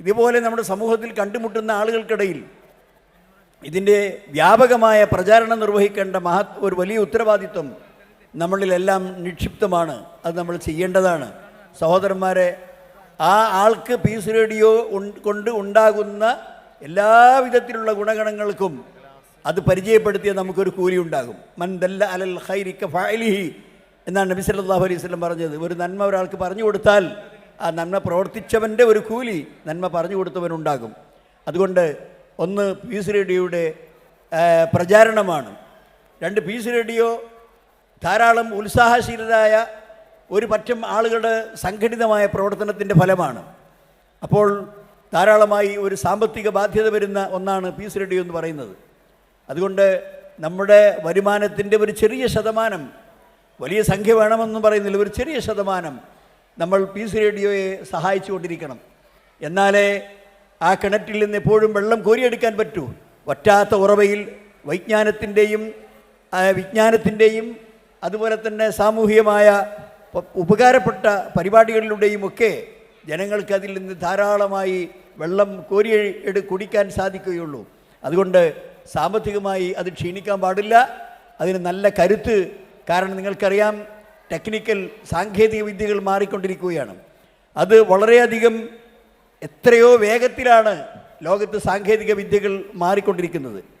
ഇതുപോലെ നമ്മുടെ സമൂഹത്തിൽ കണ്ടുമുട്ടുന്ന ആളുകൾക്കിടയിൽ ഇതിന്റെ വ്യാപകമായ പ്രചാരണം നിർവഹിക്കേണ്ട മഹ ഒരു വലിയ ഉത്തരവാദിത്വം നമ്മളിലെല്ലാം നിക്ഷിപ്തമാണ്. അത് നമ്മൾ ചെയ്യേണ്ടതാണ്. സഹോദരന്മാരെ ആ ആൾക്ക് പീസ് റേഡിയോ കൊണ്ട് ഉണ്ടാകുന്ന എല്ലാവിധത്തിലുള്ള ഗുണഗണങ്ങൾക്കും അത് പരിചയപ്പെടുത്തിയ നമുക്കൊരു കൂലി ഉണ്ടാകും. മൻ ദല്ല അലൽ ഹൈരിക്ക ഫഅലിഹി എന്നാണ് നബി സല്ലല്ലാഹു അലൈഹി വസല്ലം പറഞ്ഞത്. ഒരു നന്മ ഒരാൾക്ക് പറഞ്ഞു കൊടുത്താൽ ആ നന്മ പ്രവർത്തിച്ചവന്റെ ഒരു കൂലി നന്മ പറഞ്ഞു കൊടുത്തവനുണ്ടാകും. അതുകൊണ്ട് ഒന്ന് പീസ് റേഡിയോയുടെ പ്രചാരണമാണ്. രണ്ട് പീസ് റേഡിയോ ധാരാളം ഉത്സാഹശീലരായ ഒരു പറ്റം ആളുകളുടെ സംഘടിതമായ പ്രവർത്തനത്തിന്റെ ഫലമാണ്. അപ്പോൾ ധാരാളമായി ഒരു സാമ്പത്തിക ബാധ്യത വരുന്ന ഒന്നാണ് പീസ് റേഡിയോ എന്ന് പറയുന്നത്. അതുകൊണ്ട് നമ്മുടെ വരുമാനത്തിന്റെ ഒരു ചെറിയ ശതമാനം വലിയ സംഖ്യ വേണമെന്നും പറയുന്നില്ല ഒരു ചെറിയ ശതമാനം നമ്മൾ പീസ് റേഡിയോയെ സഹായിച്ചുകൊണ്ടിരിക്കണം. എന്നാലേ ആ കിണറ്റിൽ നിന്ന് എപ്പോഴും വെള്ളം കോരിയെടുക്കാൻ പറ്റൂ. വറ്റാത്ത ഉറവയിൽ വൈജ്ഞാനത്തിന്റെയും വിജ്ഞാനത്തിന്റെയും അതുപോലെ തന്നെ സാമൂഹികമായ ഉപകാരപ്പെട്ട പരിപാടികളിലൂടെയും ഒക്കെ ജനങ്ങൾക്ക് അതിൽ നിന്ന് ധാരാളമായി വെള്ളം കോരി എടു കുടിക്കാൻ സാധിക്കുകയുള്ളൂ. അതുകൊണ്ട് സാമ്പത്തികമായി അത് ക്ഷീണിക്കാൻ പാടില്ല. അതിന് നല്ല കരുത്ത്. കാരണം നിങ്ങൾക്കറിയാം ടെക്നിക്കൽ സാങ്കേതിക വിദ്യകൾ മാറിക്കൊണ്ടിരിക്കുകയാണ്. അത് വളരെയധികം എത്രയോ വേഗത്തിലാണ് ലോകത്ത് സാങ്കേതിക വിദ്യകൾ മാറിക്കൊണ്ടിരിക്കുന്നത്.